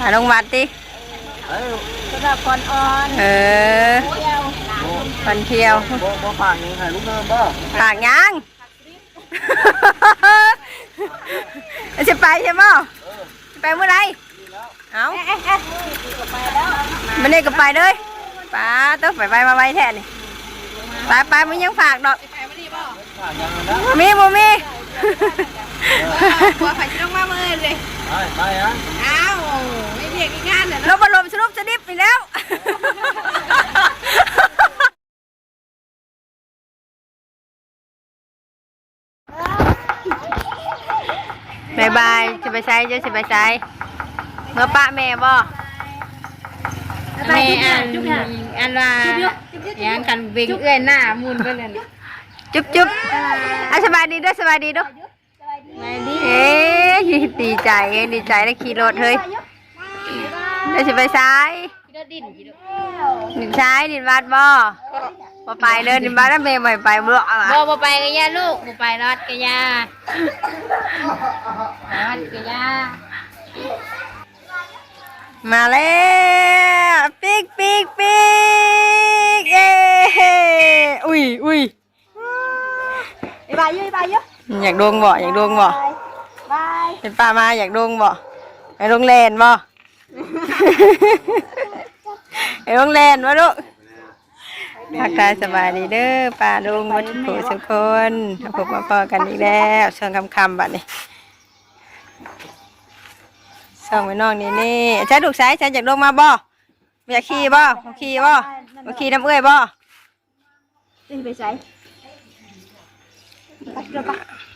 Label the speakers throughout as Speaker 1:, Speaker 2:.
Speaker 1: หาลงวัดติ
Speaker 2: เอ้ย
Speaker 3: สำหรับคนอ่อน
Speaker 1: เออ
Speaker 3: เที่ยว
Speaker 1: วันเที่ยว
Speaker 2: บ่บ่ฝากยังให้ลูกเนิมบ่
Speaker 1: ฝากยังจะไปใช่ไหมจะไปเมื่อไหรเอ้ามันนี่ก็ไปเลยป้าต้องไปไปมาไว้แทนนี่ไปไปมึงยังฝากดอก
Speaker 2: ฝากยังนะ
Speaker 1: บ่มีบ่มี
Speaker 3: กลัวไฟจะต้องมาเมื่อเลย
Speaker 2: ไปไปอะ
Speaker 3: อ้าวไม่เรียกงานเนี่ย
Speaker 1: เราบรมสรุปสนิปนี่แล้ว บายบายจะไปใช้จะสิไปใช้เมื่อป้าแม่บ่
Speaker 4: แม่อันอันว่าอย่างกันเบ่งเอื้อยหน้ามุนไปเลย
Speaker 1: จุ๊บจุ๊บอะสบายดีเด้วยสบายดีเด้วย
Speaker 4: ไม่ดี
Speaker 1: เอ๊ะดีใจดีใจได้ขี่รถเฮ้ยได้สิไปใช้
Speaker 4: กินดินกิน
Speaker 1: ดินใช้ดินวัดบ่บ่ไปเลยดินวัดแล้วแม่ไม่ไปบ่อะ
Speaker 4: บ่บ่ไปกับย่าลูกบ่ไปรอดกับย่ารอดกับย่า
Speaker 1: มาแล้วปิ๊กปิ๊กปิ๊กเอ้อุ้ยอุ้ย
Speaker 3: ไปบายเยอะไปบายเยอะ
Speaker 1: อยากดวงบ่อยากดวงบ่
Speaker 3: บาย
Speaker 1: เป็นป้ามาอยากดวงบ่ไปโรงแรมบ่ไปโรงแรมวะลูกทักทายสบายดีเด้อป้าลุงวัดโขสุกคนพบมาพอกันอีกแล้วช่วงคำๆบัดนี้ส่องไปน้องนี่นี่ใช้ลูกสายใช้อยากลงมาบ่บ่อยากขี่บ่บ่ขี่บ่บ่ขี่น้ำเอื้อยบ่
Speaker 3: จะไปใช้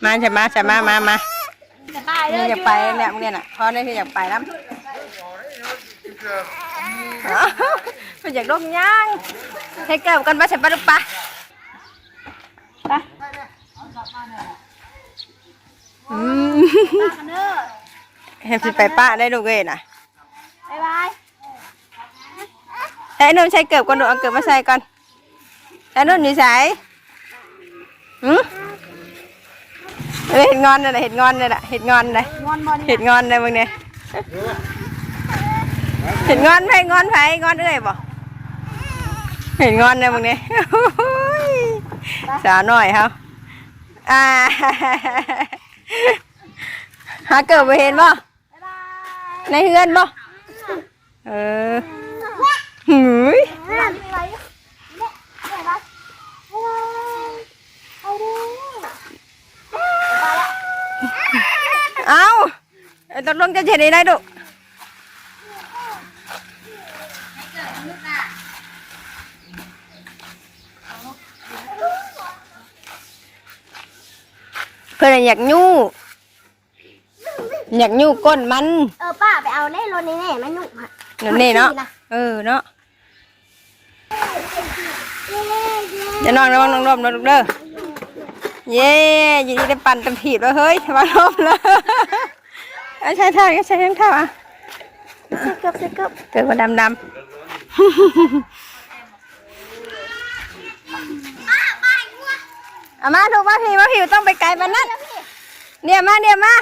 Speaker 1: มาจะมาจะมามามา
Speaker 3: จะตายเล
Speaker 1: มึง
Speaker 3: ย
Speaker 1: อยากไปเนี่ยมึงเนี่ยน่ะพอได้คืออยากไปน้ำมันอยากลงย่างให้เกิดกันบ้าใช่ปะลูกปะอืม
Speaker 3: คันเนอร์
Speaker 1: เห็นสิไปป้าได้ลูกเอ้ยน่ะ
Speaker 3: บายบาย
Speaker 1: ใช้นุ่นใช้เกิบก่อนดูเอาเกิบมาใส่ก่อนใช้นุ่นอยู่ใส่หืม เอ้ยเห็ดงอนเลยนะเห็ดงอนเลยนะเห็ดงอนเลย
Speaker 3: งอนบอล
Speaker 1: เห็ดงอนเลยมึงเนี่ยเห็ดงอนไผงอนไผงอนเอ้ยบ่เห็ดงอนเลยมึงเนี่ยโอ้ยสาวหน่อยครับอ่าหาเกิดไปเห็นบ่
Speaker 3: บายบาย
Speaker 1: ในเฮือนบ่เออหืย
Speaker 3: อะไรอะไรเนี่ยเนี่ยบายเอาดู
Speaker 1: เอาเอ้ยตกลงจะเฉยได้ดุเพื่อนอยากยู่อยากยู่ก้นมัน
Speaker 3: เออป้าไปเอาในรถนี่แน่ไม่หนุ่มอะ
Speaker 1: นั่นนี่เนาะเออเนาะจะนอนระวังน้องรมนะลูกเด้อ เย้ยินดีได้ปั่นเต็มถีบแล้วเฮ้ยมาลมแล้วเอาใช้ท่าก็ใช้ทั้งท่าอะ
Speaker 3: เกือบเกือบ
Speaker 1: เกิดมาดำดำเอามาถูกมาพี่มาพี่ต้องไปไกลมันนั่นเนี่ยมาเนี่ยมา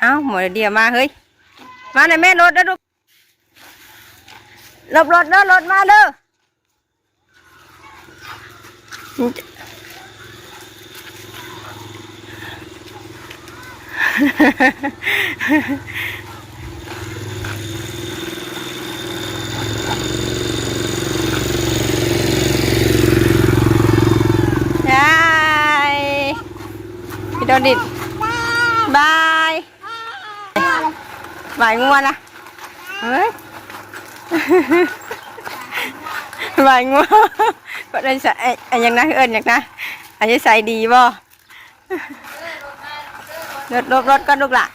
Speaker 1: เอ้าหมดเดียวมาเฮ้ยมาในอยแม่รถเด้อลูกหลบรถเด้อรถมาเด้อ ใช่พี่โดนดิดบายบายงัวนะเฮ้ยบายงัวก็ได้ใส่ไอ้ไอ้หยังนะเอิญอย่างนะอันนี้ใส่ดีบ่ รถรถรถก็ลูกละ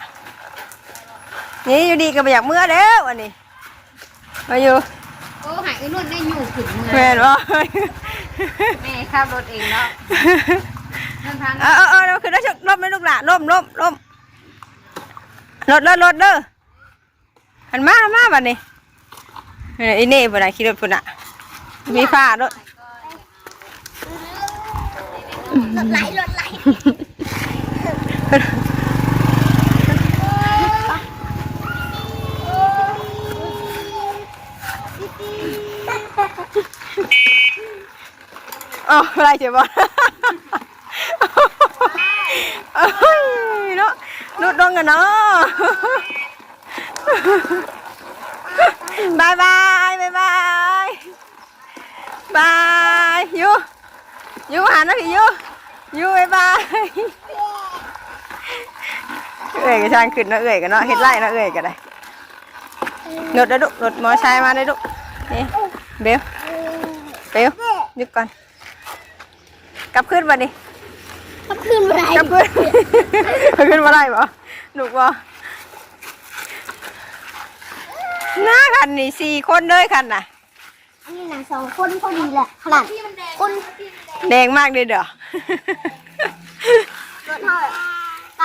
Speaker 1: นี่อยู่ดีก็ไปอยากเมื่อเด้อวันนี้มาอยู่
Speaker 4: โอ้หายไอ้นุ่นได้อยู่ขึ้นเมือง
Speaker 1: แม่นบ่
Speaker 4: แม่ขับรถเองเนาะนั่นทาง
Speaker 1: เออเออเออเราคือได้ชกล่มไหมลูกหล่ะล่มล่มล่มรถเด้อรถเด้อหันมาหันมาบัดนี้เอออีนี่บ่ได้ขี่รถพุ่นน่ะมีฟ้ารถ
Speaker 3: รถไหลรถไหล
Speaker 1: โอ้ไรเจ็บบอลเนาะนุดดองกันเนาะบายบายบายบายบายยูยูหันนะพี่ยูยูบายบายเอื่ยกับช่างขึ้นนะเอื่ยกันเนาะเฮ็ดไร่นะเอื่ยกันได้ รถได้ดุรถมอไซค์มาได้ดุนี่เบลเบลหยุดก่อน กลับขึ้นมาดิ
Speaker 3: ก็ขึ้นมาได้
Speaker 1: กลับขึ้นขึ้นมาได้ปะหนุกปะหน้าคันนี่สี่คนเลยคันน่ะ
Speaker 3: อันนี้นะสองคนพอดีแหละขนาดคน
Speaker 1: แดงมากเลยเด้อ
Speaker 3: รถเท่าไหร่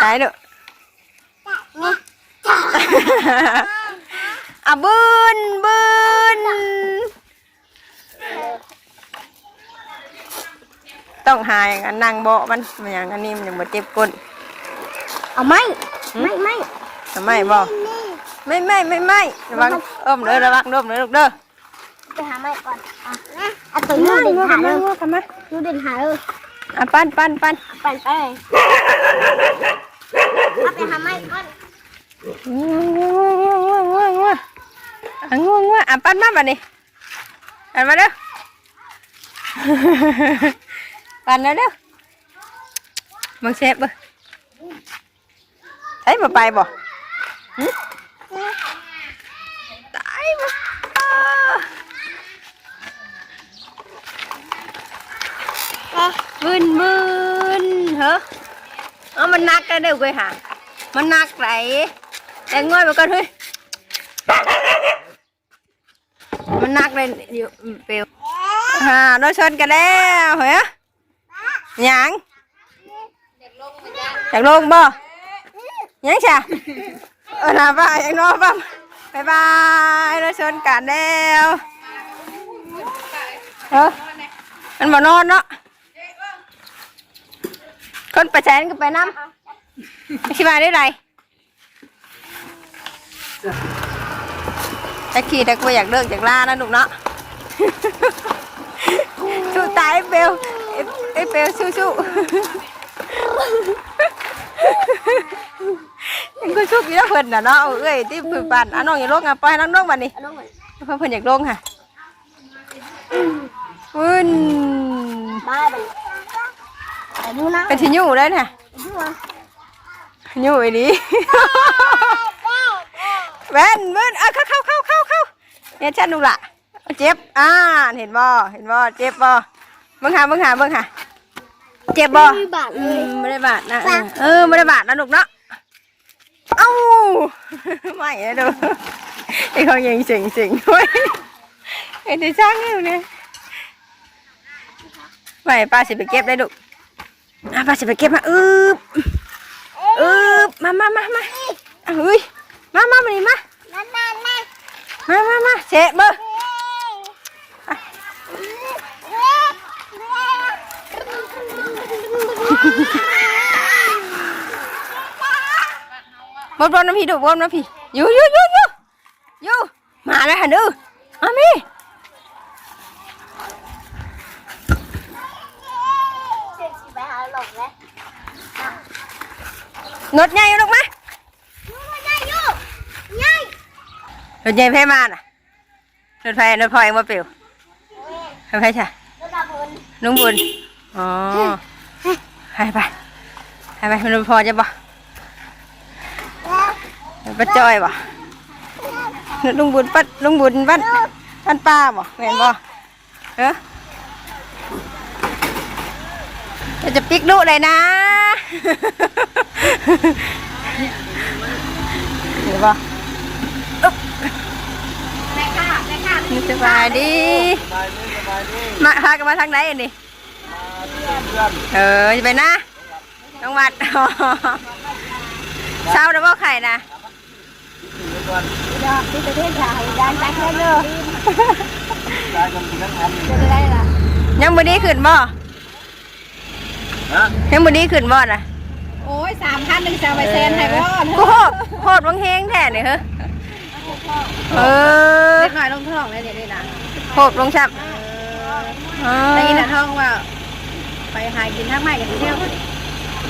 Speaker 1: ไหนเด้อ
Speaker 3: นี่
Speaker 1: อะบืนบืนต้องหายอย่างนั้นนั่งเบาะมันมันอย่างอันนี้มันยังบ่เจ็บก้น
Speaker 3: เอาไหมไม่ไม่
Speaker 1: ทำไมบ่ไม่ไม่ไม่ไม่ระวังเอิ่มเด้อระวังเด้อเด้อลูกเด้อ
Speaker 3: ไปหาไม้ก่อนอะเอาตัวนี้เดินหาเลย
Speaker 1: งัวกันมา
Speaker 3: ยูเดินหาเลย
Speaker 1: อะปั้นปั้นปั้น
Speaker 3: ปั่นไปเอาไปหาไม้ก่อน
Speaker 1: อะงัวงัวอะปั้นมาบัดนี้อันมาเด้อปั่นแล้วเด้อมึงเชฟเบ่ใช่บ่ไปบ่หึตายบ่บึนบึนเหรอเอามันนักกันเด้อเว้ยห่ามันนักไหลแต่ง่อยไปก่อนเฮ้ย มันนักเลยอยู่เปลวฮ่าเราชนกันแล้วเหรอยังอยากลงบ่ยังจ้ะเออนะป้าอยากนอนป่ะบายบายเราชนกันแล้วเออมันบ่นอนเนาะคนประแชนก็ไปน้ำชิบายได้ไร ตะขี่ตะกลัวอยากเลิกอยากลานะลูกเนาะสู้ตายไอ้เบลไอ้ไอ้เบลสู้สู้ยังก็ชุกอยู่แล้วเพิ่นน่ะเนาะเอาเอ้ยที่เพิ่นปั่นอะน้องอย่าลงอะปล่อยให้น้องลงบัดนี้
Speaker 3: เอาลงก่อน
Speaker 1: เพิ่นเพิ่นอยากลงค่ะอุ่น
Speaker 3: บ้าไปไปดูนะ
Speaker 1: เป็นที่อยู่เลยน่ะ
Speaker 3: ดูนะ
Speaker 1: อยู่ไอ้นี้แว่นมึนอะเข้าเข้าเข้า เข้าเข้าเนี่ยฉันดูละเจ็บอ่าเห็นบ่เห็นบ่เจ็บบ่เบิ่งหาเบิ่งหาเบิ่งหาเจ็บบ่
Speaker 3: มีบาท
Speaker 1: อื
Speaker 3: เลย
Speaker 1: มไม่ได้บาดนะเออเออไม่ได้บาดนะลูกเนาะเอ้าไม่นะดูไอ้เขายังสิงสิงเว้ยไอ้ที่ช่างอยู่เนี่ยไม่ป้าสิไปเก็บได้ลูกอะป้าสิไปเก็บมาอึบอึบมามามามาอะเฮ้ยมามามานี่มา
Speaker 3: นั่นนั่นนั่น
Speaker 1: มามามาเชะเบอร์บนบนน้ำพี่ดูบนน้ำพี่อยู่อยู่อยู่อยู่อยู่มาแล้วหันดูมามี
Speaker 3: ไปหาหลงแล้ว
Speaker 1: รถใหญ่อยู่ลูกไหม
Speaker 3: ยูมันได้ยูใหญ่
Speaker 1: รถใหญ่ไฟมาน่ะรถไฟรถพอเองมาเปลี่ยวรถไฟใช่
Speaker 3: ระดับบุญ
Speaker 1: ลุงบุญอ๋อไปไปไปไปมันพอจะบ่ปัดจอยบ่ลุงบุญปัดลุงบุญปัดปัดป้าบ่แม่นบ่เออจะปิกลูกเลยนะเห็นบ่ สบายดี
Speaker 2: สบายดีสบายดี
Speaker 1: มาพากันมาทางไหนอันนี้
Speaker 2: เพื่อน
Speaker 1: เออจะไปนะน้องวัดเช้าแล้วบ่ไข่นะ
Speaker 2: เพื่อน
Speaker 3: ที่ประเทศไทยด้านจากแค่เนอะ
Speaker 2: กายกันกินทั้งอัน
Speaker 3: จะได้ละ
Speaker 1: ยังมือนี้ขึ้นบ่
Speaker 2: นะ
Speaker 1: ยังมือนี้ขึ้นบ่น่ะ
Speaker 3: โอ้ยสามพันหนึ่งสามไปเซนไทยบ่
Speaker 1: กูโหดโหดวังเฮงแท้นี่เหรอ เออ
Speaker 3: เล็กน้อยลงท้องเลยเดี๋ยวนี้นะ
Speaker 1: โหดลงชับเออ
Speaker 3: ได้ยินแต่ท้องว่า ไปหากินทางใหม่กันเที่ยว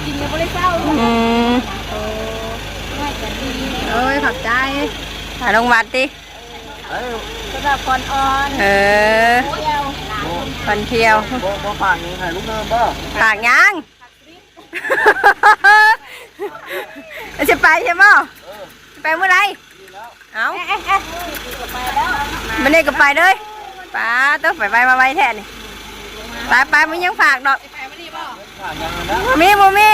Speaker 3: กินยังไม่ได้เศร้า
Speaker 1: อืม
Speaker 3: เอ้ยขอบใจ
Speaker 1: หาลงวัดดิ
Speaker 2: เอ้ย
Speaker 3: สำหรับคนอ่อน
Speaker 1: เออคนเที่ยว
Speaker 2: บ่บ่ฝากนี่ให้ลูกเนิมบ่
Speaker 1: ปากยังจะไปใช่ไหมจะไปเมื่อไหร เอามันนี่ก็ไปเลยป้าต้องไปไปมาไว้แทนนี่ไปไปมึงยังฝากดอก
Speaker 2: ฝากยังนะ
Speaker 1: บ่มีบ่มี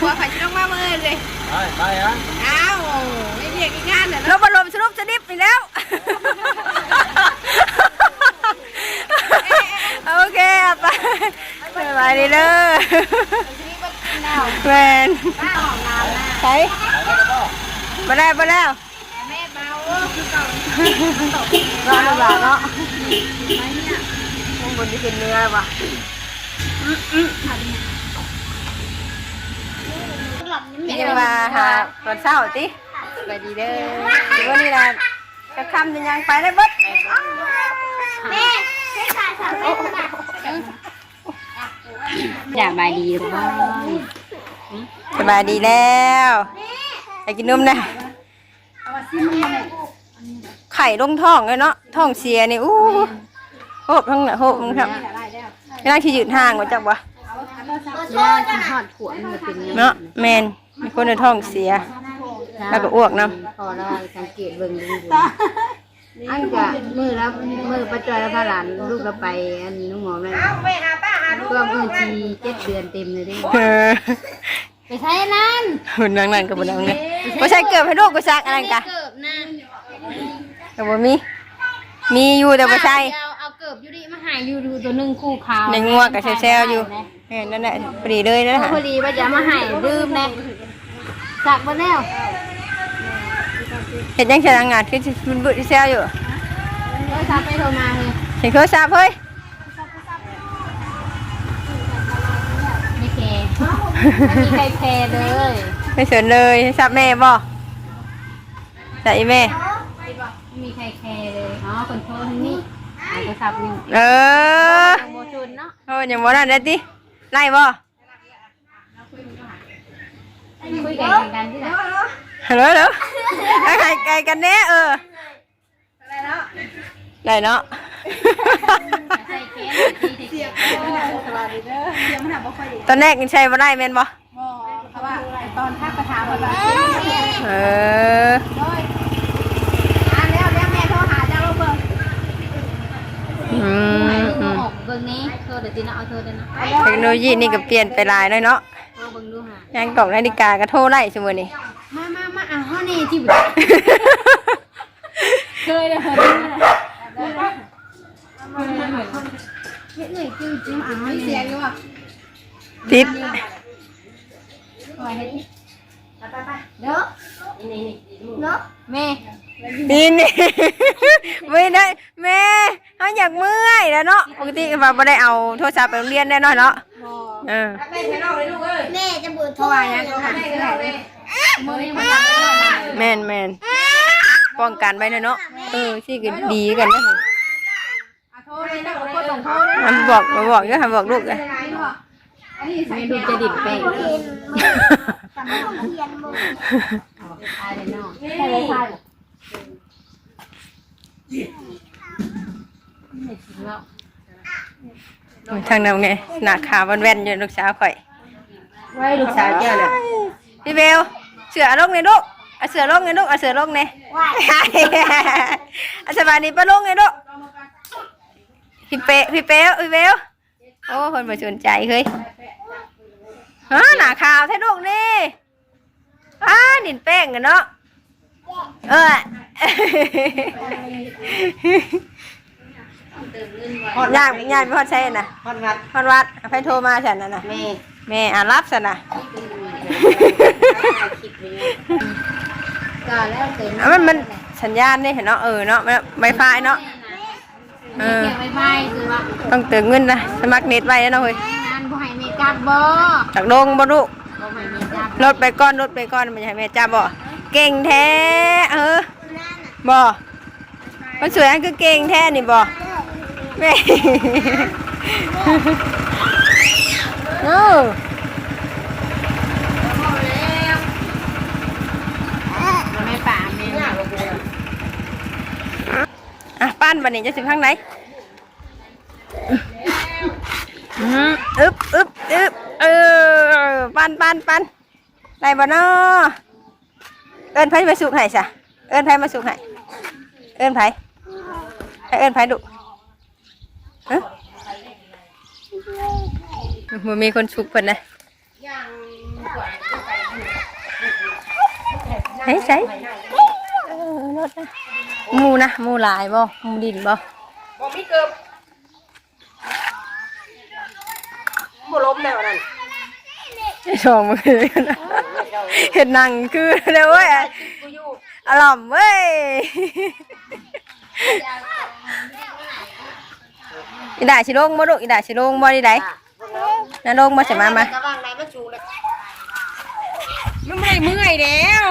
Speaker 3: กลัวไฟจะต้องมาเมื่อเลย
Speaker 2: ไปไปฮะ
Speaker 3: อ้าวไม่เรียกงานเลย
Speaker 1: เราบรมสรุปสนิบไปแล้วโอเคเอาไปสบายดีเด้อแมนใช่ มาได้วมาแล้ว
Speaker 3: แม่เบาคือเก่าร
Speaker 1: อหนึ่งบาเนาะข้างบนจะกินเนื้อปะนี่มาหาตอนเช้าติไปดีเด้อเดี๋ยววันนี้นะจะคำจะยังไปได้เบิด
Speaker 4: อย่าบายดีหรือเปล่า
Speaker 1: สบายดีแล้วอยากกินนมนะ ไข่ลงท้องเลยเนาะท้องเสียนี่อู้โหบทั้งน่ะโหบทั้งครับกำลังที่ยืดห่างว่าจักวะ
Speaker 4: ย่ากินทอดขวดมันเป็น
Speaker 1: เนาะแมนมีคนในท้องเสีย แล้วก็อ้วกน้ำ
Speaker 4: พอเราสังเกตเบิ่งดูอันกะมือรับมือประจอยแล้วพาหลานลูกเราไปอันน้องหมอนั่น
Speaker 3: ไปหาป้าหาลูก
Speaker 4: เพื่อมือทีเจ็ดเดือนเต็มเลยดิำ
Speaker 1: เออ
Speaker 4: ไปใช้นั่น
Speaker 1: หุ่นนั่งนั่นกับบนั่งเนี่ยไม่ใช่เกิดให้ลูกกูซักอะไรกะ
Speaker 4: เกิบนั่น
Speaker 1: แต่ว่ามี มีอยู่แต่ไม่ใช่
Speaker 4: เอาเอาเกิบอยู่ดิมาหายอยู่ดูตัวหนึ่งคู่ขาว
Speaker 1: ในงัวกับเซลอยู่เออนั่นแหละพอดีเลยนะฮะ
Speaker 4: พอดีว่าจะมาใหายดื่มแน่สักมาแล้ว
Speaker 1: เห็นยังเฉลังงานคือมันบุที่เซลอยู่
Speaker 4: โทรศัพท์ไปโทรมาเลย
Speaker 1: เห็นโทรศัพท์เฮ้ย
Speaker 4: ไม่มีใครแคร์เลย
Speaker 1: ไม่สนเลยทราบแม่บ่ใส่แม่
Speaker 4: ไม่มีใครแคร์เลยอ๋อคนโทรทางนี้เอาโทรศัพท์นี่
Speaker 1: เออ
Speaker 4: โมชนเนาะ
Speaker 1: โอ้ยยังบ่นั่นได้ติไล่บ่
Speaker 4: คุยกันกันที่ไหน
Speaker 1: ฮัลโหลฮัลโหลไก่ไก่กันแน่เออได้เนาะ
Speaker 4: ใส่แคร์ที่เสียบ
Speaker 3: สวัสดีเด้อเดี๋ยวมันหาบ่ค่อยดี
Speaker 1: ตอนแรกยังใช้บ่ได้แม่นบ่
Speaker 3: บ่เพราะว่าตอนทักกระถามว่า
Speaker 1: เออ
Speaker 3: อ่าแล้วแล้วแม่โทรหาเจ้าลูกเบิ่ง
Speaker 1: อืม
Speaker 4: ให้ลูก
Speaker 1: อืม
Speaker 4: ออกเบิ่งนี้เธอเดี๋ยวจีน่าเอาเธอเดี๋ยวนะ
Speaker 1: เทคโนโลยีนี่ก็เปลี่ยนไปหลายเลยเนาะ
Speaker 4: เอาเบิ่งดูหา
Speaker 1: ยังกล่องนาฬิกาก็โทรไล่ซุมื้อนี้
Speaker 4: มามามาอะห้อนี่ที่บุตรเคยเลยเคยเลยเฮ็ดเลยจิ้มจิ้มอ่ะห้อ
Speaker 3: เสี
Speaker 4: นี่
Speaker 3: ยงอยู่อะ
Speaker 1: ติด
Speaker 4: เด้อเด้อแม่
Speaker 1: นี่นี่ ไม่ได้แม่เขาอยากเมื่อยแล้วเนาะปกติก็แบบไม่ได้เอาโทรศัพท์ไปโรงเรียนแน่นอนเนาะเออ
Speaker 3: แม่อยเอ้ย
Speaker 4: แม่จะบุตร
Speaker 3: โทรหายังโทรหาเจ้าเลย
Speaker 4: มือนี่มันยังไม่
Speaker 1: แมนแมนป้องกันไว้เนาะเนาะเออที่ก็ดีกันนะ
Speaker 3: อะ ทรเลยนะคนส่งโทรเลย
Speaker 1: มันบอกมาบอกก็ทำบอกลูกเลย
Speaker 3: ไหนเนาะอันนี้
Speaker 4: ไม่ดูจะดิบไปตายเลยเนาะใช่เลยใช่ไม่จริงแล้ว
Speaker 1: ทางนั้นไงหน้าขาววันแว่นอยู่ลูกสาวข่อย
Speaker 4: ไว้ลูกสาวเจ้าน่ะ
Speaker 1: พี่เบลเสือลงไงลูกเอาเสือลงไงลูกเอาเสือลงไงเอาสบายดีปะลงไงลูก พี่เปพี่เปลพี่เบลโอ้คนมาสนใจเฮ้ยฮะหน้าขาวแท้ลูกนี่อ้าดินแป้งกันเนาะเออยากยากไม่พอใช่น่ะ
Speaker 2: ฮอดงัด
Speaker 1: พอวัดไปโทรมาฉันน่ะนะ
Speaker 4: แม่
Speaker 1: แม่อ่านรับฉันน่ะ
Speaker 4: ก็แล้วเสร็จ
Speaker 1: อะมันมันสัญญาณนี่เห็นเนาะเออเนาะไวไฟเนาะ เออ
Speaker 4: เก็บไว้ไว้คือว่า
Speaker 1: ต้องเติมเงินนะสมัครเน็ตไว้แล้วเนาะเฮ้ย
Speaker 4: งานบ่ให้เมจับบ่
Speaker 1: จากโดงบ่ลูก
Speaker 4: บ่ให้เมจับ
Speaker 1: รถไปก่อนรถไปก่อนมันจะให้แม่จ้าบ่เก่งแท้เออบ่มันสวยอันคือเก่งแท้นี่บ่แม่ เออ
Speaker 4: ไม่ป่าไม่
Speaker 1: อะปั้นบันนี้จะถึงข้างไหนอืมอึบอึบอึบเออปั้นปั้นปั้นได้บ่เนาะเอิ้นไผมาสุกให้ซะเอิ้นไผมาสุกให้เอิ้นไผให้เอิ้นไผดุฮะมันมีคนสุกเพิ่นนะเฮ้ยใส่เออรถนะห มูนะหมูหลายบ่หมูดินบ่
Speaker 3: บ่มีเกิบบ่ล้มแล้วนั่น
Speaker 1: ชมมือนะเห็นหนังคือเลยเว้ยอร่อยเว้ยอีด่าชิโลงบ่ลูกอีด่าชิโลงบ่ดีไดน่าลงบ่ใช่มามา
Speaker 4: กระวังไหนมาจูเลย
Speaker 3: มันไม่ได้เมื่อยแล้ว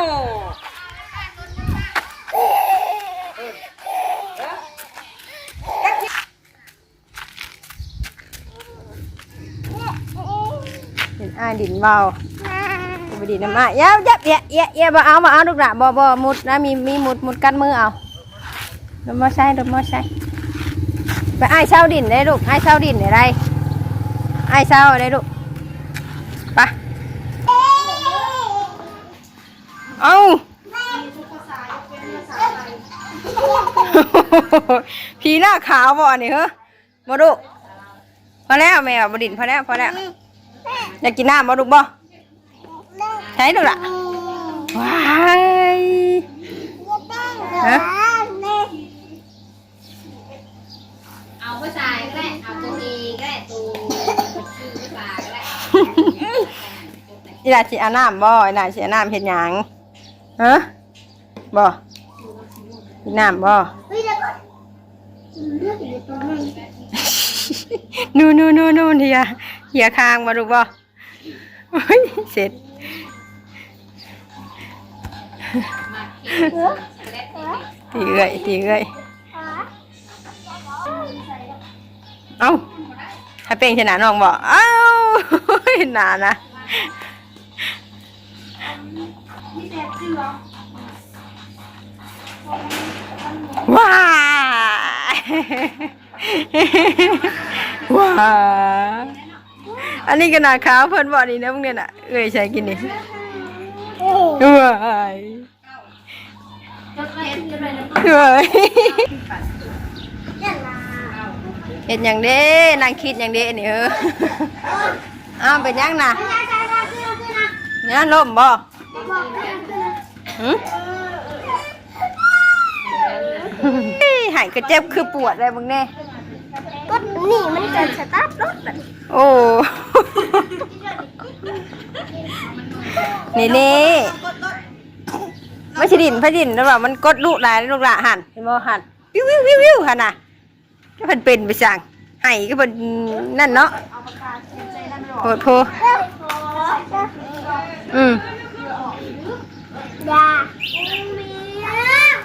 Speaker 1: อ้ายดินเบาบ่ดินน้ำอ้ายเย้ายับเยะเยะเยะบ่เอาบ่เอาลูกหละบ่บ่มุดนะมีมีมุดมุดกันมือเอารถมอไซค์รถมอไซค์ไปอ้ายเช่าดินได้ลูกอ้ายเช่าดินได้ไรอ้ายเช่าได้ลูกไปเอาผีหน้าขาวบ่อนนี้เหรอบ่ดุพอแล้วแม่บ่ดินพอแล้วพอแล้ว อยากกินน้ำบ่ดุบ่ใช้ดูล่ะว้ายฮะ
Speaker 4: เอาผู้ชายก็ได้เอาตัวเองก็ได้ตัวชื่อผู้ชายก็ได้
Speaker 1: อีหลาสิอาบน้ำบ่อีหลาสิอาบน้ำเฮ็ดหยังฮะบ่กินน้ำบ่นู่นนู่นนู่นนู่นเฮียเฮียคางมาดูบ่โอ้ย เสร็จตีเอ้ยตีเอ้ยเอ้าให้เป็นชนะน้องบ่เอ้าหนานะว้าว้า อันนี้ก็นาขาวเพิ่นบอกนี่นะมึงเนี่ยน่ะเอ้ยใช้กินนี่ว้ายว้ายเห็นอย่างเด้นางคิดอย่างเด้นี่เอออ้าวเป็นยังน่ะเนี่ยล่มบ่หืมเฮ้ยหายก็เจ็บคือปวดเลยมึงแน่
Speaker 3: ก็นี่มันจะสตาร์ทรถน่ะ
Speaker 1: โอ้นี่นี่ไม่ใช่ดินพระดินแล้วว่ามันกดลูกหลายลูกหละหันเห็นบ่หันวิววิววิววิวหันน่ะก็เพิ่นเป็นไปสั่งให้ก็เพิ่นนั่นเนาะโพดโพอืม
Speaker 3: ยา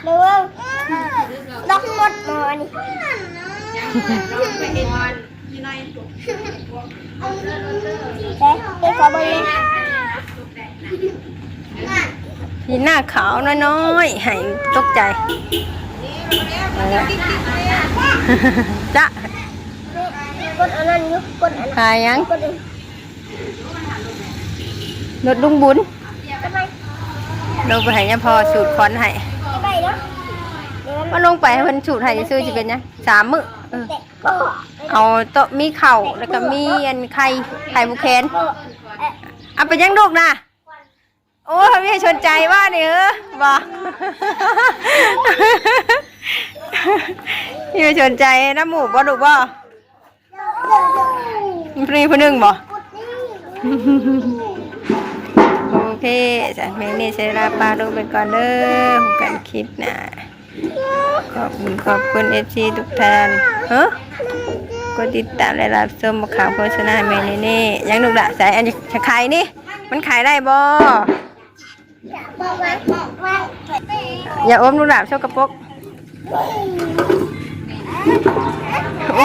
Speaker 3: เร็วดอกหมดหมอ นี่เอ๊ะเอ๊ะขอเบอร์เลย
Speaker 1: ที่หน้าขาวน้อยๆให้ตกใจเออจ้ะ
Speaker 3: กดอันนั้นอยู่กดอันนั้น
Speaker 1: หายยัง
Speaker 3: กดอัน
Speaker 1: รถลุงบุญ
Speaker 3: ทำไม
Speaker 1: ลงไปให้ยาพอสูตรคอนให้
Speaker 3: ทำไมเนาะเดี๋ยวมัน
Speaker 1: ว่าลงไปให้เพิ่นสูตรให้ซื้อจะเป็นยังสามมื้อ เออ
Speaker 3: เตะก็
Speaker 1: เอาโต๊ะมีเข่าวแล้วก็มีอันไข่ไข่บุเคน
Speaker 3: ก็เอ๊ะ
Speaker 1: เอาไปยังลูกนะโอ้ยไม่ให้ชนใจว่านี่เออบ่พี่ไม่ชนใจน้ำหมูบ่ลูกบ่มีผู้หนึ่งบ่โอเคจ้ะแม่นี่ใช้ลาปลาลงไปก่อนเด้อพบกันคลิปหน้า ขอบคุณขอบคุณเอฟซีทุกท่านเฮ้ก็ติดตามและรับชมข่าวโฆษณาเมนนี่ยังดุละใส่ยอันจะขายนี่ มันขายได้บ่
Speaker 3: อ
Speaker 1: ย่าอมลูกหลาบโชกกระปกโอ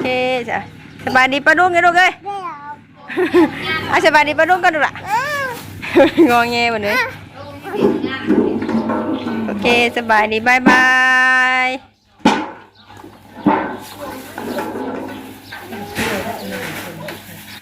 Speaker 1: เคจ้ะสบายดีปะดุ้งไงลูกเอ้ยอาสบายดีปะดุ้งกันดูละงอแงหมดเลย เคสบายดีบายบาย